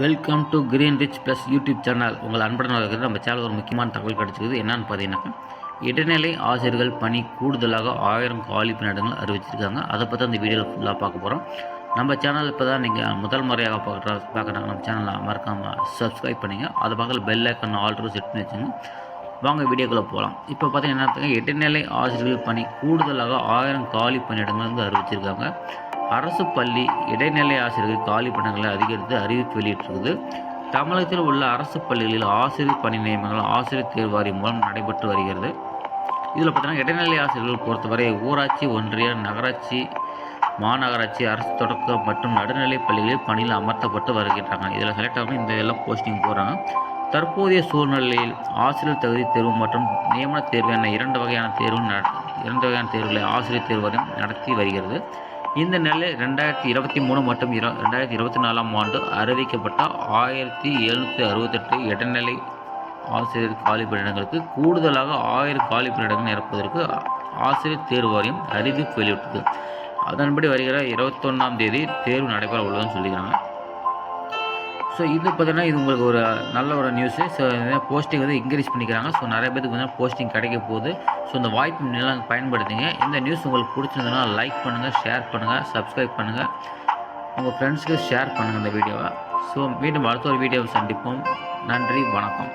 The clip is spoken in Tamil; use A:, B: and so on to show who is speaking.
A: Welcome to green rich plus YouTube channel உங்கள் அன்புடன் இருக்கிறது நம்ம சேனல் ஒரு முக்கியமான தகவல் கிடச்சிருக்குது. என்னன்னு பார்த்தீங்கன்னாக்கா இடைநிலை ஆசிரியர்கள் பணி கூடுதலாக ஆயிரம் காலி பணியிடங்கள் அறிவிச்சிருக்காங்க. அதை பற்றி அந்த வீடியோவில் ஃபுல்லாக பார்க்க போகிறோம் நம்ம சேனல் இப்போ தான் நீங்கள் முதல் முறையாக பார்க்குற பார்க்குறாங்க நம்ம சேனலை மறக்காமல் சப்ஸ்கிரைப் பண்ணிங்க. அது பக்கத்தில் பெல் ஐக்கன் ஆல்ரெடி செட் பண்ணி வச்சுங்க. வாங்க வீடியோக்குள்ளே போகலாம் இப்போ பார்த்தீங்கன்னா என்ன இடைநிலை ஆசிரியர்கள் பணி கூடுதலாக ஆயிரம் காலி பணியிடங்கள் வந்து அறிவிச்சிருக்காங்க. அரசு பள்ளி இடைநிலை ஆசிரியர்கள் காலி பணிகளை அதிகரித்து அறிவிப்பு வெளியிட்டிருக்குது. தமிழகத்தில் உள்ள அரசு பள்ளிகளில் ஆசிரியர் பணி நியமனங்கள் ஆசிரியர் தேர்வு வாரியம் மூலம் நடைபெற்று வருகிறது. இதில் பார்த்தீங்கன்னா இடைநிலை ஆசிரியர்கள் பொறுத்தவரை ஊராட்சி ஒன்றிய நகராட்சி மாநகராட்சி அரசு தொடக்க மற்றும் நடுநிலை பள்ளிகளில் பணியில் அமர்த்தப்பட்டு வருகின்றாங்க. இதில் செலக்ட் ஆகணும் இந்த எல்லாம் போஸ்டிங் போகிறாங்க தற்போதைய சூழ்நிலையில் ஆசிரியர் தகுதி தேர்வு மற்றும் நியமன தேர்வு என இரண்டு வகையான தேர்வு நட- இரண்டு வகையான தேர்வுகளை ஆசிரியர் தேர்வு நடத்தி வருகிறது. இந்த நிலையில் ரெண்டாயிரத்தி இருபத்தி மூணு மற்றும் இர ரெண்டாயிரத்தி இருபத்தி நாலாம் ஆண்டு அறிவிக்கப்பட்ட ஆயிரத்தி எழுநூற்றி அறுபத்தெட்டு இடைநிலை ஆசிரியர் காலி பணியிடங்களுக்கு கூடுதலாக ஆயிரம் காலி பணியிடங்கள் நிரப்புவதற்கு ஆசிரியர் தேர்வு வாரியம் அறிவிப்பு வெளியிட்டது. அதன்படி வருகிற இருபத்தொன்னாம் தேதி தேர்வு நடைபெற உள்ளதுன்னு சொல்லிக்கிறாங்க. ஸோ இது பார்த்தீங்கன்னா இது உங்களுக்கு ஒரு நல்ல ஒரு நியூஸு ஸோ போஸ்டிங் வந்து இன்க்ரீஸ் பண்ணிக்கிறாங்க. ஸோ நிறைய பேருக்கு வந்து போஸ்டிங் கிடைக்க போகுது. ஸோ இந்த வாய்ப்பு நிலம் பயன்படுத்திங்க. இந்த நியூஸ் உங்களுக்கு பிடிச்சிருந்ததுன்னா லைக் பண்ணுங்கள் ஷேர் பண்ணுங்கள் சப்ஸ்கிரைப் பண்ணுங்கள் உங்கள் ஃப்ரெண்ட்ஸ்க்கு ஷேர் பண்ணுங்கள் இந்த வீடியோவை ஸோ மீண்டும் அடுத்த ஒரு வீடியோவை சந்திப்போம். நன்றி வணக்கம்.